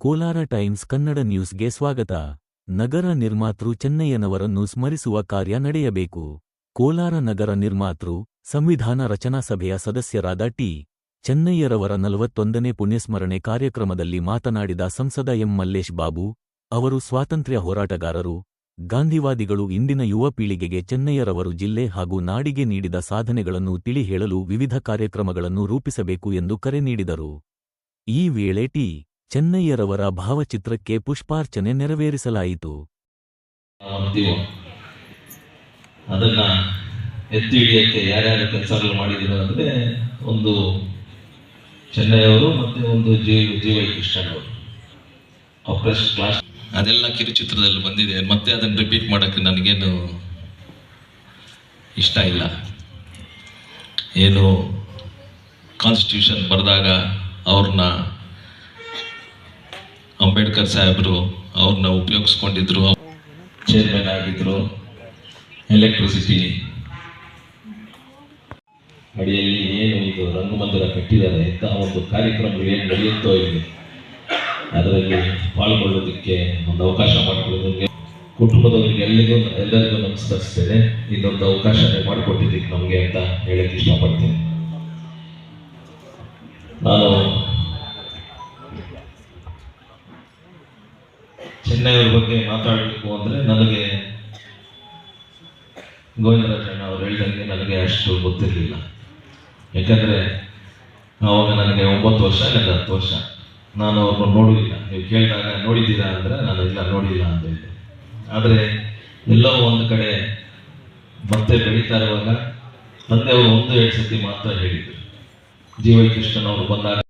Kolar times Kannada ನ್ಯೂಸ್ಗೆ ಸ್ವಾಗತ. ನಗರ ನಿರ್ಮಾತೃ ಚೆನ್ನಯ್ಯನವರನ್ನು ಸ್ಮರಿಸುವ ಕಾರ್ಯ ನಡೆಯಬೇಕು. ಕೋಲಾರ ನಗರ ನಿರ್ಮಾತೃ, ಸಂವಿಧಾನ ರಚನಾ ಸಭೆಯ ಸದಸ್ಯರಾದ ಟಿ. ಚೆನ್ನಯ್ಯರವರ ನಲವತ್ತೊಂದನೇ ಪುಣ್ಯಸ್ಮರಣೆ ಕಾರ್ಯಕ್ರಮದಲ್ಲಿ ಮಾತನಾಡಿದ ಸಂಸದ ಎಂ. ಮಲ್ಲೇಶ್ ಬಾಬು, ಅವರು ಸ್ವಾತಂತ್ರ್ಯ ಹೋರಾಟಗಾರರು, ಗಾಂಧಿವಾದಿಗಳು ಇಂದಿನ ಯುವ ಪೀಳಿಗೆಗೆ ಚೆನ್ನಯ್ಯರವರು ಜಿಲ್ಲೆ ಹಾಗೂ ನಾಡಿಗೆ ನೀಡಿದ ಸಾಧನೆಗಳನ್ನು ತಿಳಿ ಹೇಳಲು ವಿವಿಧ ಕಾರ್ಯಕ್ರಮಗಳನ್ನು ರೂಪಿಸಬೇಕು ಎಂದು ಕರೆ ನೀಡಿದರು. ಈ ವೇಳೆ ಟಿ. ಚೆನ್ನಯ್ಯರವರ ಭಾವಚಿತ್ರಕ್ಕೆ ಪುಷ್ಪಾರ್ಚನೆ ನೆರವೇರಿಸಲಾಯಿತು. ಅದನ್ನ ಎತ್ತಿ ಹಿಡಿಯಕ್ಕೆ ಯಾರ್ಯಾರು ಕೆಲಸಗಳು ಮಾಡಿದಿರೋ ಅಂದ್ರೆ ಒಂದು ಚೆನ್ನೈಯವರು ಮತ್ತೆ ಒಂದು ಜಿ ಜಿ ವೈ ಕೃಷ್ಣನ್ ಅವರು. ಆಪರೇಷನ್ ಕ್ಲಾಸ್ ಅದೆಲ್ಲ ಕಿರುಚಿತ್ರದಲ್ಲಿ ಬಂದಿದೆ. ಮತ್ತೆ ಅದನ್ನು ರಿಪೀಟ್ ಮಾಡೋಕ್ಕೆ ನನಗೇನು ಇಷ್ಟ ಇಲ್ಲ. ಏನು ಕಾನ್ಸ್ಟಿಟ್ಯೂಷನ್ ಬರೆದಾಗ ಅವ್ರನ್ನ ಅಂಬೇಡ್ಕರ್ ಸಾಹೇಬರು ಅವ್ರನ್ನ ಉಪಯೋಗಿಸ್ಕೊಂಡಿದ್ರು. ಚೇರ್ಮನ್ ಆಗಿದ್ರು. ಎಲೆಕ್ಟ್ರಿಸಿಟಿ ಅಡಿಯಲ್ಲಿ ಏನು ಇದು ರಂಗಮಂದಿರ ಕಟ್ಟಿದ್ದಾರೆ ಇಂತಹ ಒಂದು ಕಾರ್ಯಕ್ರಮಗಳು ಏನು ನಡೆಯುತ್ತೋ ಇಲ್ಲಿ? ಅದರಲ್ಲಿ ಪಾಲ್ಗೊಳ್ಳೋದಕ್ಕೆ ಒಂದು ಅವಕಾಶ ಮಾಡಿಕೊಳ್ಳೋದಕ್ಕೆ ಕುಟುಂಬದವರಿಗೆ ಎಲ್ಲರಿಗೂ ಎಲ್ಲರಿಗೂ ನಮಸ್ಕರಿಸ್ತೇನೆ. ಇದೊಂದು ಅವಕಾಶ ಮಾಡಿಕೊಟ್ಟಿದ್ದಕ್ಕೆ ನಮಗೆ ಅಂತ ಹೇಳಕ್ಕೆ ಇಷ್ಟಪಡ್ತೇನೆ. ನಾನು ಚೆನ್ನೈಯವ್ರ ಬಗ್ಗೆ ಮಾತಾಡಬೇಕು ಅಂದರೆ ನನಗೆ ಗೋವಿಂದರಾಜಣ್ಣ ಅವರು ಹೇಳಿದಂಗೆ ನನಗೆ ಅಷ್ಟು ಗೊತ್ತಿರಲಿಲ್ಲ. ಯಾಕಂದರೆ ಆವಾಗ ನನಗೆ ಒಂಬತ್ತು ವರ್ಷ ಇಲ್ಲ ಹತ್ತು ವರ್ಷ. ನಾನು ಅವ್ರನ್ನ ನೋಡಿಲ್ಲ ನೀವು ಕೇಳಿದಾಗ ನೋಡಿದ್ದೀರಾ ಅಂದರೆ ನಾನು ಇಲ್ಲ, ನೋಡಿಲ್ಲ ಅಂತ ಹೇಳಿದೆ. ಆದರೆ ಎಲ್ಲೋ ಒಂದು ಕಡೆ ಮತ್ತೆ ಬೆಳೀತಾ ಇರುವಾಗ ತಂದೆಯವರು ಒಂದು ಎರಡು ಸತಿ ಮಾತ್ರ ಹೇಳಿದರು. ಜೀವಕೃಷ್ಣನವರು ಬಂದಾಗ